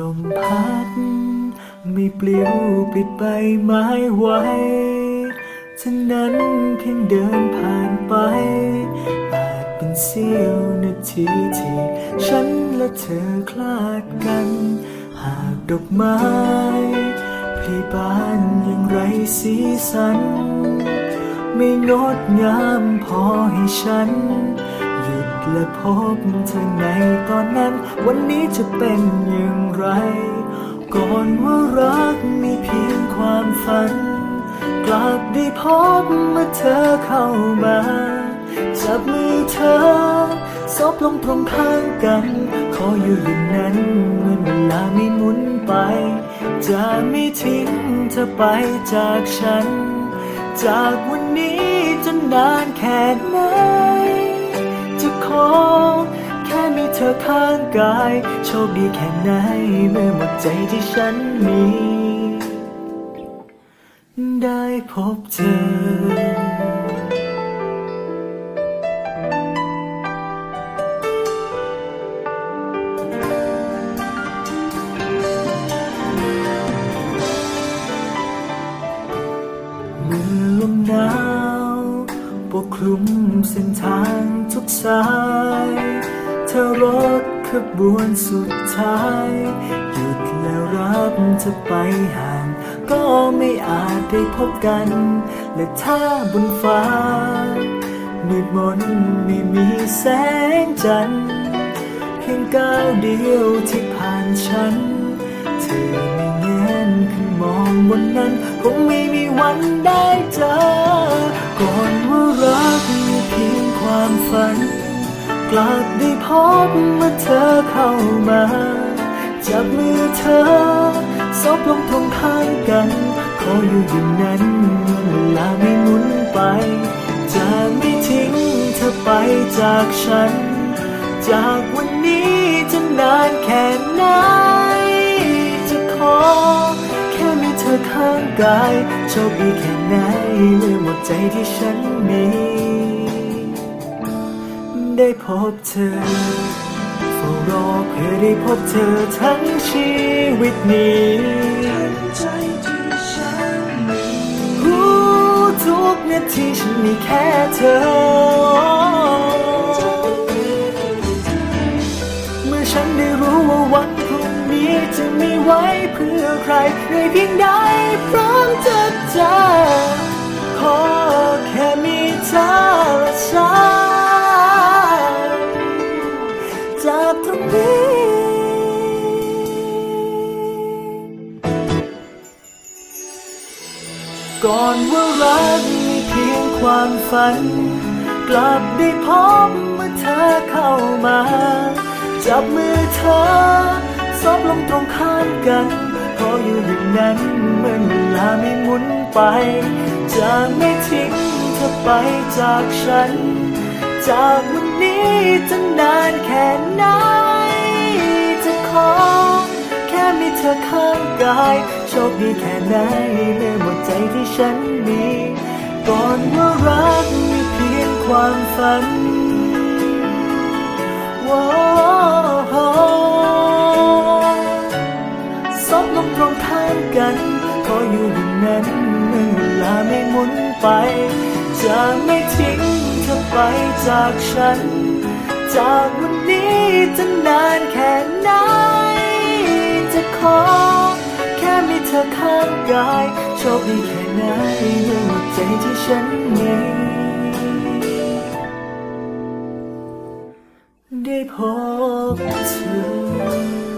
ลมพัด ไม่ปลิวปิดใบไม้ไว้ฉะนั้นเพียงเดินผ่านไป อาจเป็นเสี้ยวนาทีที่ฉันและเธอคลาดกัน หากดอกไม้พลีบานย่างไรสีสัน ไม่งดงามพอให้ฉัน และพบเธอในตอนนั้น วันนี้จะเป็นอย่างไร ก่อนว่ารักมีเพียงความฝัน กลับได้พบเมื่อเธอเข้ามาจับมือเธอซบลงตรงข้างกัน ขออยู่อย่างนั้นเมื่อเวลาไม่หมุนไป จะไม่ทิ้งเธอไปจากฉัน จากวันนี้จนนานแค่ไหน ขอ แค่มีเธอข้างกาย โชคดีแค่ไหนเมื่อหมดใจที่ฉันมี ได้พบเธอเมื่อลมหนาวปกคลุมเส้นทาง ทุกสาย เธอรถขบวนสุดท้าย หยุดแล้วรับเธอไปห่าง ก็ไม่อาจได้พบกัน และถ้าบนฟ้ามืดมนไม่มีแสงจันทร์เพียงก้าวเดียวที่ผ่านฉัน เธอไม่เงนขึ้นมองบนนั้น คงไม่มีวันได้เจอ ลับได้พบเมื่อเธอเข้ามาจับมือเธอซบลงตรงข้างกัน ขออยู่อย่างนั้นเวลาไม่หมุนไป จะไม่ทิ้งเธอไปจากฉัน จากวันนี้จะนานแค่ไหน จะขอ แค่มีเธอข้างกาย โชคดีแค่ไหนเมื่อหมดใจที่ฉันมี ได้พบเธอเฝ้ารอเพื่อได้พบเธอทั้งชีวิตนี้ใจที่ฉันมีรู้ทุกนาทีฉันมีแค่เธอ เมื่อฉันได้รู้ว่าวันพรุ่งนี้จะมีไว้เพื่อใครในเพียงใดพร้อมจะเจอขอแค่ ก่อนว่ารักมีเพียงความฝัน กลับได้พบเมื่อเธอเข้ามา จับมือเธอซบลงตรงข้ามกันขออยู่อย่างนั้นเมื่อเวลาไม่หมุนไป จะไม่ทิ้งเธอไปจากฉัน จากวันนี้จะนานแค่ เธอข้างกาย โชคดีแค่ไหนเมื่อหมดใจที่ฉันมี ก่อนว่ารักมีเพียงความฝันว้าวซบลงตรงข้ามกันขออยู่อย่างนั้นเมื่อเวลาไม่หมุนไป จะไม่ทิ้งเธอไปจากฉัน จากวันนี้จะนานแค่ไหน ขอ แค่มีเธอข้างกาย โชคดีแค่ไหนยังหัดใจที่ฉันมีได้พบเธอ